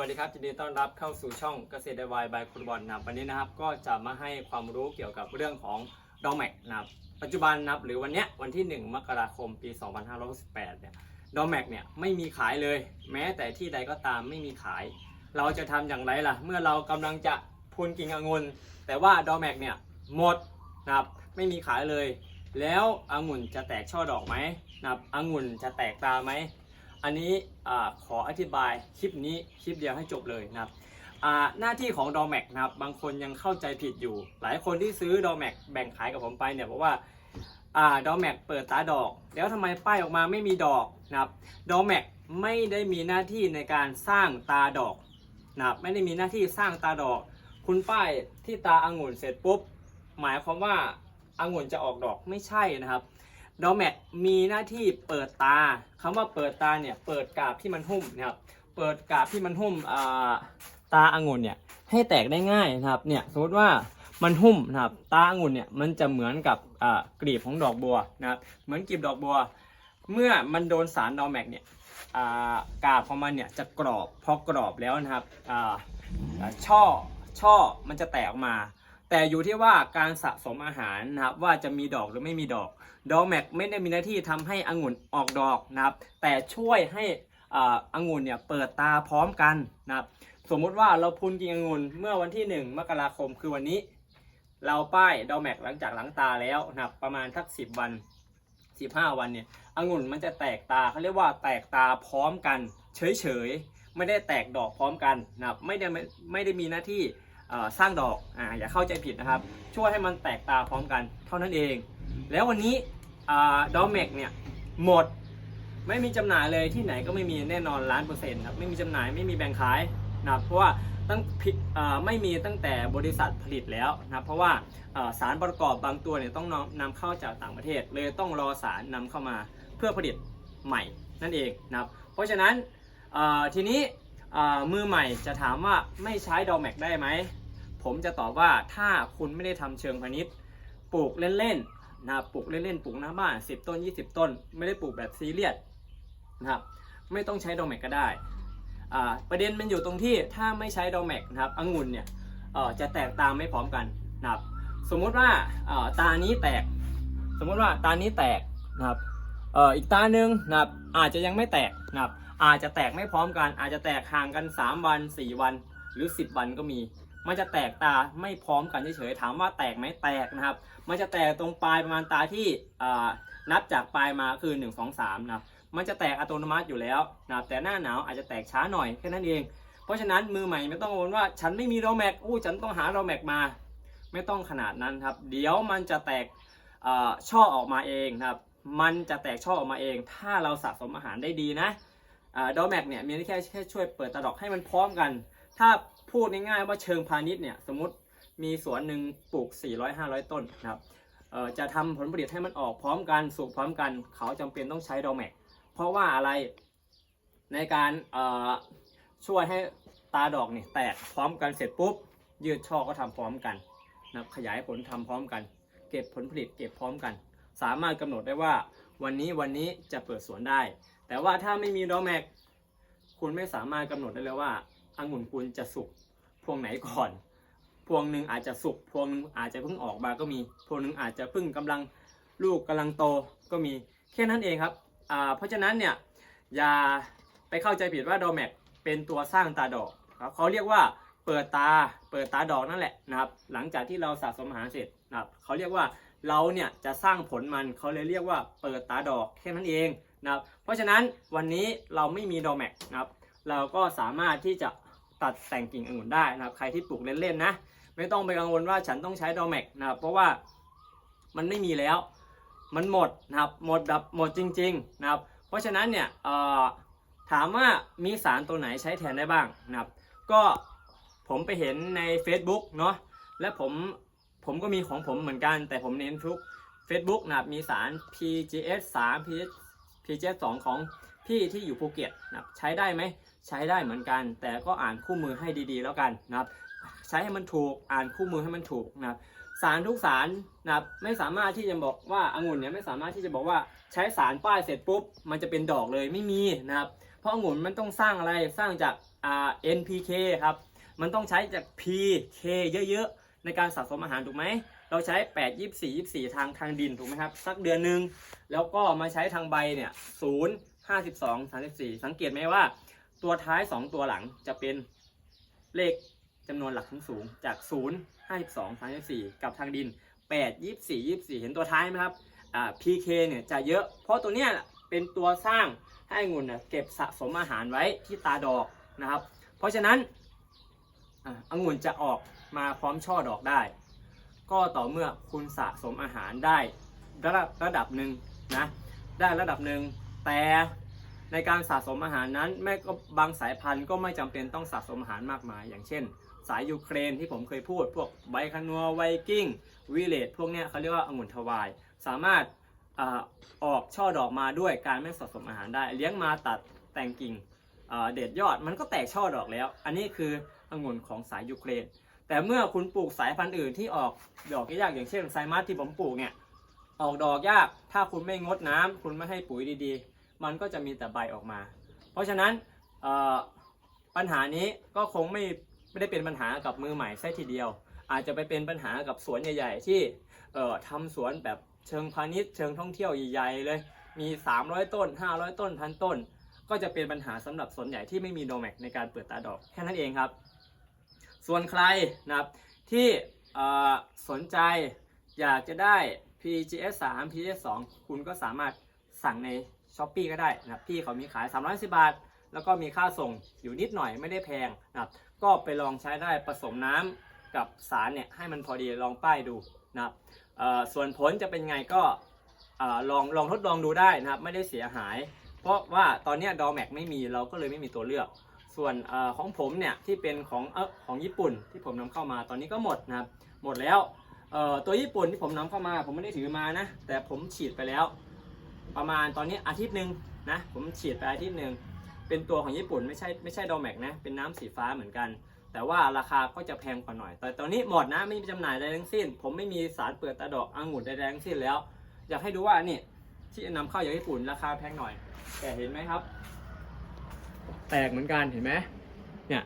วัสดีครับยินดีต้อนรับเข้าสู่ช่องเกษตรวายบายคุณบอลนะครับวันนี้นะครับก็จะมาให้ความรู้เกี่ยวกับเรื่องของดอแม็กนะครับปัจจุบันนะครับหรือวันเนี้ยวันที่ 1 มกราคมปี 2568เนี่ยดอแม็กเนี่ยไม่มีขายเลย แม้แต่ที่ใดก็ตามไม่มีขาย เราจะทำอย่างไรล่ะ เมื่อเรากำลังจะพูนกิ่งองุ่นแต่ว่าดอแม็กเนี่ยหมดนะครับไม่มีขายเลย แล้วองุ่นจะแตกช่อดอกไหมนะครับองุ่นจะแตกตาไหม อันนี้ขออธิบายคลิปนี้คลิปเดียวให้จบเลยนะครับหน้าที่ของดอแม็กนะครับบางคนยังเข้าใจผิดอยู่ หลายคนที่ซื้อดอแม็กแบ่งขายกับผมไปเนี่ยบอกว่าอ่าดอแม็กเปิดตาดอก แล้วทำไมป้ายออกมาไม่มีดอกนะครับดอแม็กไม่ได้มีหน้าที่ในการสร้างตาดอกนะครับไม่ได้มีหน้าที่สร้างตาดอก คุณป้ายที่ตาอางุ่นเสร็จปุ๊บ หมายความว่าอางุ่นจะออกดอกไม่ใช่นะครับ ดอแม็กมีหน้าที่เปิดตาคำว่าเปิดตาเนี่ยเปิดกาบที่มันหุ้มนะครับเปิดกาบที่มันหุ้มอ่าตาองุ่นเนี่ยให้แตกได้ง่ายนะครับเนี่ยสมมติว่ามันหุ้มนะครับตาองุ่นเนี่ยมันจะเหมือนกับกลีบของดอกบัวนะครับเหมือนกลีบดอกบัว เมื่อมันโดนสารดอแมกเนี่ยกาบของมันเนี่ยจะกรอบพอกรอบแล้วนะครับช่อช่อมันจะแตกออกมา แต่อยู่ที่ว่าการสะสมอาหารนะครับว่าจะมีดอกหรือไม่มีดอก ดอแม็กไม่ได้มีหน้าที่ทำให้องุ่นออกดอกนะครับ แต่ช่วยให้อ่างุ่นเนี่ยเปิดตาพร้อมกันนะครับสมมุติว่าเราพุนกินองุ่นเมื่อวันที่ 1 มกราคมคือวันนี้ เราป้ายดอแม็กหลังจากหลังตาแล้วนะครับประมาณทัก 10 วัน 15 วันเนี่ยองุ่นมันจะแตกตาเขาเรียกว่าแตกตาพร้อมกัน เฉยๆไม่ได้แตกดอกพร้อมกันนะครับไม่ได้ไม่ไม่ได้มีหน้าที่ สร้างดอกอ่าอย่าเข้าใจผิดนะครับ ช่วยให้มันแตกตาพร้อมกันเท่านั้นเอง แล้ววันนี้ดอมเมกเนี่ยหมดไม่มีจำหน่ายเลยที่ไหนก็ไม่มีแน่นอนล้านเปอร์เซ็นต์ครับไม่มีจำหน่ายไม่มีแบ่งขายนะครับเพราะว่าตั้งผิดไม่มีตั้งแต่บริษัทผลิตแล้วนะครับเพราะว่าสารประกอบบางตัวเนี่ยต้องนำนำเข้าจากต่างประเทศ เลยต้องรอสารนำเข้ามาเพื่อผลิตใหม่นั่นเองนะครับเพราะฉะนั้นทีนี้ มือใหม่จะถามว่าไม่ใช้ดอแมกได้ไหม ผมจะตอบว่าถ้าคุณไม่ได้ทำเชิงพาณิชย์ปลูกเล่นๆนะครับปลูกเล่นๆปลูกหน้าบ้าน 10 ต้น 20 ต้น ไม่ได้ปลูกแบบซีเรียสนะครับไม่ต้องใช้ดอแมกก็ได้ประเด็นมันอยู่ตรงที่ถ้าไม่ใช้ดอแมกนะครับองุ่นเนี่ยจะแตกตามไม่พร้อมกันนะครับสมมุติว่าตานี้แตก สมมุติว่าตานี้แตกนะครับอีกตาหนึ่งนะครับอาจจะยังไม่แตกนะครับ อาจจะแตกไม่พร้อมกัน อาจจะแตกห่างกัน 3 วัน 4 วัน หรือ 10 วันก็มี มันจะแตกตาไม่พร้อมกันเฉยๆถามว่าแตกไหมแตกนะครับ มันจะแตกตรงปลายประมาณตาที่นับจากปลายมาคือ 1 2 3นะครับมันจะแตกอัตโนมัติอยู่แล้วนะครับแต่หน้าหนาวอาจจะแตกช้าหน่อยแค่นั้นเอง เพราะฉะนั้นมือใหม่ไม่ต้องกังวลว่าฉันไม่มีโรแม็กอู้ฉันต้องหาโรแม็กมา ไม่ต้องขนาดนั้นครับ เดี๋ยวมันจะแตกช่อออกมาเองนะครับ มันจะแตกช่อออกมาเอง ถ้าเราสะสมอาหารได้ดีนะ ดอแม็กเนี่ยมีแค่แค่ช่วยเปิดตาดอกให้มันพร้อมกัน ถ้าพูดง่ายๆว่าเชิงพาณิชย์เนี่ยสมมติมีสวนหนึ่งปลูก 400-500 ต้นนะครับจะทำผลผลิตให้มันออกพร้อมกันสุกพร้อมกัน เขาจำเป็นต้องใช้ดอแม็กเพราะว่าอะไรในการช่วยให้ตาดอกเนี่ยแตกพร้อมกันเสร็จปุ๊บ ยืดช่อก็ทำพร้อมกันนะขยายผลทำพร้อมกัน เก็บผลผลิตเก็บพร้อมกัน สามารถกำหนดได้ว่าวันนี้วันนี้จะเปิดสวนได้ แต่ว่าถ้าไม่มีดอแม็กคุณไม่สามารถกำหนดได้เลยว่าองุ่นคุณจะสุกพวงไหนก่อน พวงหนึ่งอาจจะสุกพวงหนึงอาจจะเพิ่งออกมาก็มี พวงหนึ่งอาจจะเพิ่งกำลังลูกกำลังโตก็มีแค่นั้นเองครับอ่าเพราะฉะนั้นเนี่ยอย่าไปเข้าใจผิดว่าดอแม็กเป็นตัวสร้างตาดอกครับเขาเรียกว่าเปิดตาเปิดตาดอกนั่นแหละนะครับ หลังจากที่เราสะสมอาหารเสร็จนะครับเขาเรียกว่าเราเนี่ยจะสร้างผลมันเขาเลยเรียกว่าเปิดตาดอกแค่นั้นเอง นะครับเพราะฉะนั้นวันนี้เราไม่มีดอแม็กนะครับเราก็สามารถที่จะตัดแต่งกิ่งองุ่นได้นะครับใครที่ปลูกเล่นๆนะไม่ต้องไปกังวลว่าฉันต้องใช้ดอแม็กนะครับเพราะว่ามันไม่มีแล้วมันหมดนะครับหมดแบบหมดจริงๆนะครับเพราะฉะนั้นเนี่ยถามว่ามีสารตัวไหนใช้แทนได้บ้างนะครับก็ผมไปเห็นใน Facebook เนาะและผมผมก็มีของผมเหมือนกัน แต่ผมเน้นทุก Facebook นะครับมีสาร PGS 3 PGS PGS 2ของพี่ที่อยู่ภูเก็ตนะครับใช้ได้ไหมใช้ได้เหมือนกัน แต่ก็อ่านคู่มือให้ดีๆ แล้วกันนะครับใช้ให้มันถูกอ่านคู่มือให้มันถูกนะครับสารทุกสารนะครับไม่สามารถที่จะบอกว่าองุ่นเนี่ยไม่สามารถที่จะบอกว่าใช้สารป้ายเสร็จปุ๊บมันจะเป็นดอกเลยไม่มีนะครับเพราะองุ่นมันต้องสร้างอะไรสร้างจากอ่า NPK ครับมันต้องใช้จาก PK เยอะๆในการสะสมอาหารถูกไหม เราใช้8 24 24ทางทางดินถูกไหมครับ สักเดือนหนึ่งแล้วก็มาใช้ทางใบเนี่ย0 52 34สังเกตไหมว่า ตัวท้าย2ตัวหลังจะเป็นเลขจำนวนหลักทั้งสูงจาก0 52 34กับทางดิน8 24 24เห็นตัวท้ายไหมครับอ่า PK เนี่ยจะเยอะ เพราะตัวเนี้ยเป็นตัวสร้างให้งุ่นน่ะเก็บสะสมอาหารไว้ที่ตาดอกนะครับ เพราะฉะนั้นอะองุ่นจะออกมาพร้อมช่อดอกได้ ก็ต่อเมื่อคุณสะสมอาหารได้ระดับระดับหนึ่งนะได้ระดับหนึ่งแต่ในการสะสมอาหารนั้นแม่ก็บางสายพันธุ์ก็ไม่จำเป็นต้องสะสมอาหารมากมาย อย่างเช่น สายยูเครนที่ผมเคยพูด พวกไบคานัวไวกิ้งวิเลตพวกเนี้ยเขาเรียกว่าองุ่นทวาย สามารถอออกช่อดอกมาด้วยการไม่สะสมอาหารได้ เลี้ยงมาตัดแต่งกิ่งเด็ดยอดมันก็แตกช่อดอกแล้ว อันนี้คือองุ่นของสายยูเครน แต่เมื่อคุณปลูกสายพันธุ์อื่นที่ออกดอกยากอย่างเช่นไซมัสที่ผมปลูกเนี่ยออกดอกยาก ถ้าคุณไม่งดน้ำคุณไม่ให้ปุ๋ยดีๆ มันก็จะมีแต่ใบออกมา เพราะฉะนั้นปัญหานี้ก็คงไม่ไม่ได้เป็นปัญหากับมือใหม่แค่ทีเดียว อาจจะไปเป็นปัญหากับสวนใหญ่ ๆ ที่เอ่อทำสวนแบบเชิงพาณิชย์เชิงท่องเที่ยวใหญ่ๆเลย มี 300 ต้น 500 ต้นพันต้น ก็จะเป็นปัญหาสำหรับสวนใหญ่ที่ไม่มีโดแมกในการเปิดตาดอกแค่นั้นเองครับ ส่วนใครนะครับที่สนใจอยากจะได้ PGS 3 PGS 2คุณก็สามารถสั่งใน s h อ p e e ก็ได้นะครับพี่เขามีขาย 310 บาท แล้วก็มีค่าส่งอยู่นิดหน่อยไม่ได้แพงนะครับก็ไปลองใช้ได้ผสมน้ำกับสารเนี่ยให้มันพอดีลองป้ายดูนะครับส่วนผลจะเป็นไงก็ลองลองทดลองดูได้นะครับไม่ได้เสียหาย เพราะว่าตอนนี้ดอแม็กไม่มีเราก็เลยไม่มีตัวเลือก ส่วนอของผมเนี่ยที่เป็นของเออของญี่ปุ่นที่ผมนำเข้ามาตอนนี้ก็หมดนะครับหมดแล้วตัวญี่ปุ่นที่ผมนำเข้ามา ผมไม่ได้ถือมานะ แต่ผมฉีดไปแล้ว ประมาณตอนนี้อาทิตย์หนึ่งนะผมฉีดไปอาทิตย์หนึ่งเป็นตัวของญี่ปุ่นไม่ใช่ไม่ใช่ดอแมกนะเป็นน้ำสีฟ้าเหมือนกัน แต่ว่าราคาก็จะแพงกว่าหน่อย แต่ตอนนี้หมดนะไม่มีจำหน่ายใดทั้งสิ้น ผมไม่มีสารเปลือกตาดอกองุ่นใดๆทั้งสิ้นแล้ว อยากให้ดูว่านี่ที่นำเข้าจากญี่ปุ่นราคาแพงหน่อย แต่เห็นไหมครับ แตกเหมือนกันเห็นไหมเนี่ย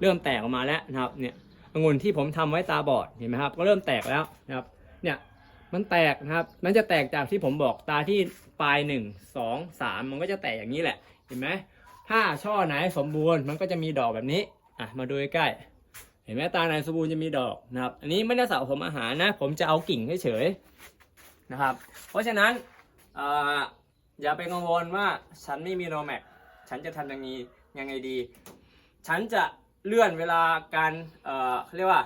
เริ่มแตกออกมาแล้วนะครับเนี่ยองุ่นที่ผมทำไว้ตาบอดเห็นไหมครับก็เริ่มแตกแล้วนะครับเนี่ยมันแตกนะครับมันจะแตกจากที่ผมบอกตาที่ปลายหนึ่งสองสามมันก็จะแตกอย่างนี้แหละเห็นไหมถ้าช่อไหนสมบูรณ์มันก็จะมีดอกแบบนี้อะมาดูใกล้เห็นไหมตาไหนสมบูรณ์จะมีดอกนะครับอันนี้ไม่ได้สะสมอาหารนะ ผมจะเอากิ่งเฉยๆนะครับ เพราะฉะนั้นอออย่าไปกังวลว่าฉันไม่มีโนแมกฉันจะทำอย่างนี้ ยังไงดี ฉันจะเลื่อนเวลาการเอ่อเรียกว่า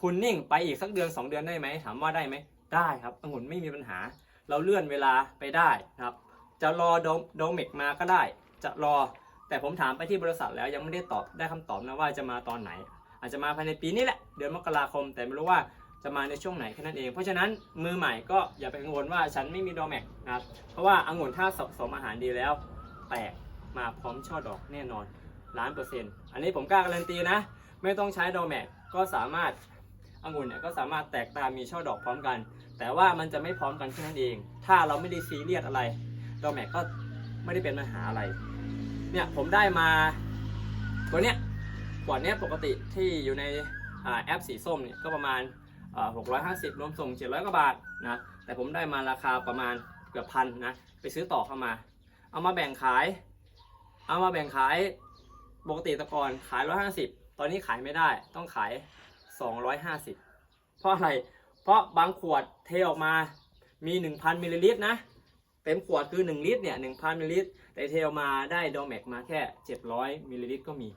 คุณนิ่งไปอีกสักเดือน 2 เดือนได้ไหมถามว่าได้ไหมได้ครับองุ่นไม่มีปัญหา เราเลื่อนเวลาไปได้นะครับ จะรอโดมโดเมกมาก็ได้ จะรอ แต่ผมถามไปที่บริษัทแล้วยังไม่ได้ตอบได้คำตอบนะว่าจะมาตอนไหน อาจจะมาภายในปีนี้แหละเดือนมกราคม แต่ไม่รู้ว่าจะมาในช่วงไหนแค่นั้นเอง เพราะฉะนั้นมือใหม่ก็อย่าไปกังวลว่าฉันไม่มีโดแมกนะครับเพราะว่าองุ่นถ้าสะสมอาหารดีแล้วแตก มาพร้อมช่อดอกแน่นอนล้านเปอร์เซ็นต์อันนี้ผมกล้าการันตีนะ ไม่ต้องใช้โดแมกก็สามารถองุ่นเนี่ยก็สามารถแตกตามมีช่อดอกพร้อมกัน แต่ว่ามันจะไม่พร้อมกันแค่นั้นเอง ถ้าเราไม่ได้ซีเรียสอะไรโดแมกก็ไม่ได้เป็นปัญหาอะไรเนี่ยผมได้มาตัวเนี้ยขวดเนี้ยปกติที่อยู่ในอแอปสีส้มเนี่ยก็ประมาณอ่า650 รวมส่ง 700 กว่าบาทนะแต่ผมได้มาราคาประมาณเกือบพันนะไปซื้อต่อเข้ามา เอามาแบ่งขาย เอามาแบ่งขายปกติตะกอนขาย 150 ตอนนี้ขายไม่ได้ต้องขาย 250 เพราะอะไร เพราะบางขวดเทออกมามี 1,000มิลลิลิตรนะเต็มขวดคือ 1 ลิตรเนี่ย1,000มิลลิลิตรแต่เทออกมาได้ดอแม็กมาแค่ 700มิลลิลิตรก็มี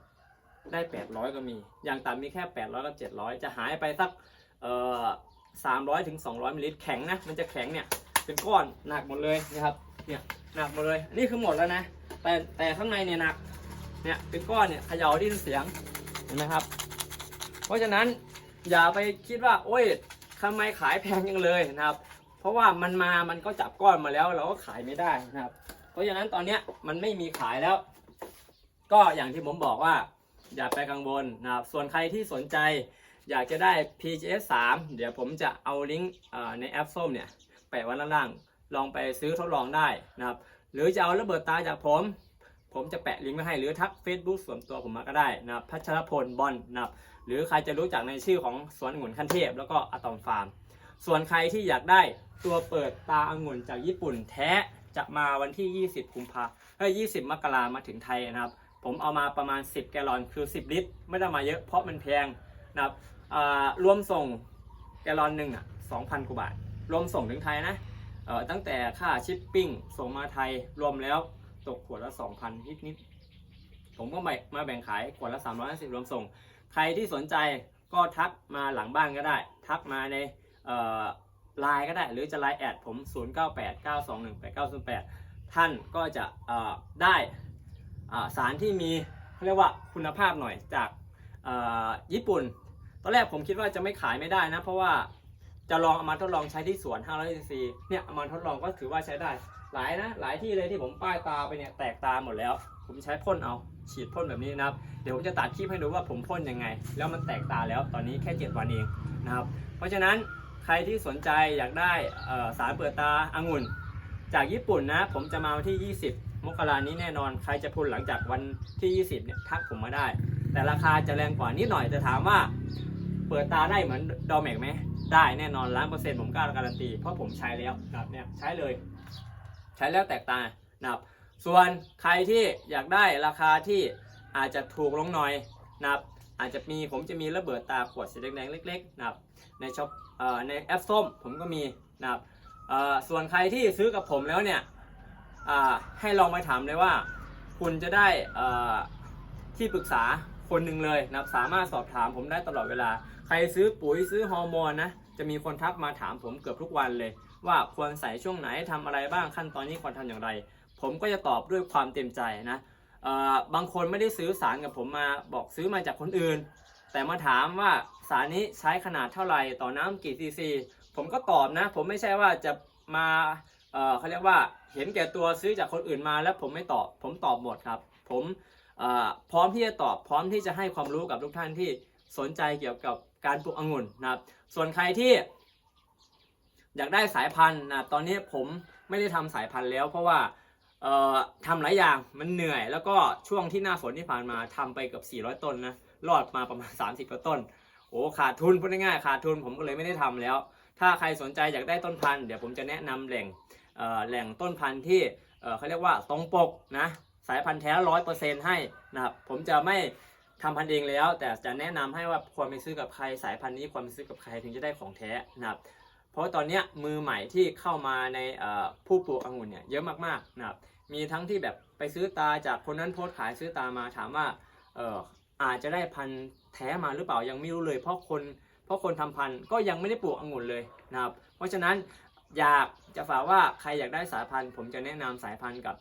ได้ 800 ก็มี อย่างต่ำมีแค่ 800 กับ 700 จะหายไปสักเอ่อ300ถึง200มิลลิลิตรแข็งนะ มันจะแข็งเนี่ย เป็นก้อนหนักหมดเลยนะครับ เนี่ยหนักหมดเลยนนี้คือหมดแล้วนะ แต่แต่ข้างในเนี่ยหนัก เนี่ยเป็นก้อนเนี่ยเขย่าดิ้นเสียงเห็นไหมครับ เพราะฉะนั้นอย่าไปคิดว่า โอ้ยทำไมขายแพงจังเลยนะครับ เพราะว่ามันมามันก็จับก้อนมาแล้วเราก็ขายไม่ได้นะครับ เพราะฉะนั้นตอนเนี้ยมันไม่มีขายแล้ว ก็อย่างที่ผมบอกว่า อย่าไปกังวลนะครับ ส่วนใครที่สนใจอยากจะได้ PGS 3 เดี๋ยวผมจะเอาลิงก์ในแอปส้มเนี่ยแปะไว้ล่างลองไปซื้อทดลองได้นะครับ หรือจะเอาระเบิดตาจากผม ผมจะแปะลิงก์ไว้ให้หรือทัก Facebook ส่วนตัวผมมาก็ได้นะพัชรพลบอลนะครับหรือใครจะรู้จักในชื่อของสวนองุ่นขั้นเทพ แล้วก็อะตอมฟาร์ม ส่วนใครที่อยากได้ตัวเปิดตาองุ่นจากญี่ปุ่นแท้จะมาวันที่ 20กุมภาเอ้ย20 มกรามาถึงไทยนะครับ ผมเอามาประมาณ 10 แกลลอนคือ 10 ลิตร ไม่ได้มาเยอะเพราะมันแพงนะครับอ่ารวมส่งแกลลอนหนึ่งอะ2,000กว่าบาท รวมส่งถึงไทยนะ ตั้งแต่ค่าชิปปิ้งส่งมาไทยรวมแล้วตกขวดละ 2,000 นิดนิดๆผมก็มามาแบ่งขายขวดละ 350 รวมส่ง ใครที่สนใจก็ทักมาหลังบ้านก็ได้ ทักมาในไลน์ก็ได้ หรือจะไลน์แอดผม 0989218908 ท่านก็จะได้อ่าสารที่มีเรียกว่าคุณภาพหน่อยจากญี่ปุ่น ตอนแรกผมคิดว่าจะไม่ขายไม่ได้นะ เพราะว่า จะลองเอามาทดลองใช้ที่สวน500 cc เนี่ยเอามาทดลองก็ถือว่าใช้ได้ หลายนะ หลายที่เลยที่ผมป้ายตาไปเนี่ยแตกตาหมดแล้ว ผมใช้พ่นเอาฉีดพ่นแบบนี้นะครับ เดี๋ยวผมจะตัดคลิปให้ดูว่าผมพ่นยังไง แล้วมันแตกตาแล้วตอนนี้แค่ 7 วันเองนะครับ เพราะฉะนั้นใครที่สนใจอยากได้สารเปิดตาอางุ่น จากญี่ปุ่นนะ ผมจะมาวันที่ 20 มกรานี้แน่นอน ใครจะพูดหลังจากวันที่ 20เนี่ยทักผมมาได้ แต่ราคาจะแรงกว่านิดหน่อยแต่ถามว่า เปิดตาได้เหมือนดอแม็กไหม ได้แน่นอนล้านเปอร์เซ็นต์ผมกล้าการันตี เพราะผมใช้แล้วนะครับเนี่ยใช้เลย ใช้แล้วแตกตานะครับ ส่วนใครที่อยากได้ราคาที่อาจจะถูกลงหน่อยนะครับอาจจะมีผมจะมีระเบิดตาขวดสีแดงๆเล็กๆนะครับในช็อปเอ่อในแอปส้มผมก็มีนะครับเอ่อส่วนใครที่ซื้อกับผมแล้วเนี่ยอ่าให้ลองไปถามเลยว่า คุณจะได้เอ่อที่ปรึกษาคนหนึ่งเลยนะครับสามารถสอบถามผมได้ตลอดเวลา ใครซื้อปุ๋ยซื้อฮอร์โมนนะ จะมีคนทักมาถามผมเกือบทุกวันเลย ว่าควรใส่ช่วงไหนทำอะไรบ้างขั้นตอนนี้ควรทำอย่างไร ผมก็จะตอบด้วยความเต็มใจนะบางคนไม่ได้ซื้อสารกับผมมาบอกซื้อมาจากคนอื่น แต่มาถามว่าสารนี้ใช้ขนาดเท่าไหร่ต่อน้ำกี่ซีซีผมก็ตอบนะ ผมไม่ใช่ว่าจะมาเเขาเรียกว่าเห็นแก่ตัวซื้อจากคนอื่นมาแล้วผมไม่ตอบ ผมตอบหมดครับ ผมพร้อมที่จะตอบพร้อมที่จะให้ความรู้กับทุกท่านที่สนใจเกี่ยวกับ การปลูกองุ่นนะครับ ส่วนใครที่ อยากได้สายพันธุ์นะตอนนี้ผมไม่ได้ทำสายพันธุ์แล้ว เพราะว่าทำหลายอย่างมันเหนื่อย แล้วก็ช่วงที่หน้าฝนที่ผ่านมาทำไปเกือบ400 ต้นนะรอดมาประมาณ 30กว่าต้นโอ้ขาดทุนพูดง่ายๆขาดทุนผมก็เลยไม่ได้ทำแล้ว ถ้าใครสนใจอยากได้ต้นพันธุ์เดี๋ยวผมจะแนะนำแหล่งแหล่งต้นพันธุ์ที่เอ่อเขาเรียกว่าตรงปกนะสายพันธุ์แท้ร้อยเปอร์เซ็นต์ให้นะครับผมจะไม่ ทำพันธุ์เองแล้ว แต่จะแนะนำให้ว่าควรไปซื้อกับใครสายพันธุ์นี้ควรไปซื้อกับใครถึงจะได้ของแท้นะครับ เพราะตอนนี้มือใหม่ที่เข้ามาในผู้ปลูกองุ่นเนี่ยเยอะมากๆนะครับ มีทั้งที่แบบไปซื้อตาจากคนนั้นโพสต์ขายซื้อตามาถามว่าเอออาจจะได้พันธุ์แท้มาหรือเปล่ายังไม่รู้เลย เพราะคนเพราะคนทำพันธุ์ก็ยังไม่ได้ปลูกองุ่นเลยนะครับ เพราะฉะนั้นอยากจะฝากว่าใครอยากได้สายพันธุ์ ผมจะแนะนำสายพันธุ์กับ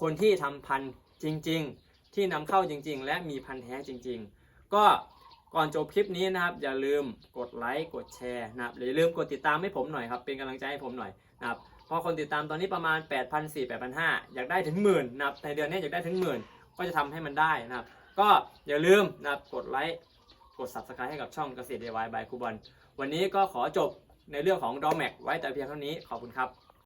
คนที่ทำพันธุ์จริง ๆ ที่นำเข้าจริง ๆ และมีพันธุ์แท้จริง ๆ ก็ก่อนจบคลิปนี้นะครับ อย่าลืมกดไลค์กดแชร์นะครับหรือย่าลืมกดติดตามให้ผมหน่อยครับเป็นกำลังใจให้ผมหน่อยนะครับพราะคนติดตามตอนนี้ประมาณ 8 4 0 0 8 5 0 0 อยากได้ถึงหมื่นนะครับในเดือนนี้อยากได้ถึงหมื่นก็จะทำให้มันได้นะครับ ก็อย่าลืมนะครับกดไลค์กด subscribe ให้กับช่องเกษตร DIY by ครูบอลวันนี้ก็ขอจบในเรื่องของดอ m แม็กไว้แต่เพียงเท่านี้ขอบคุณครับ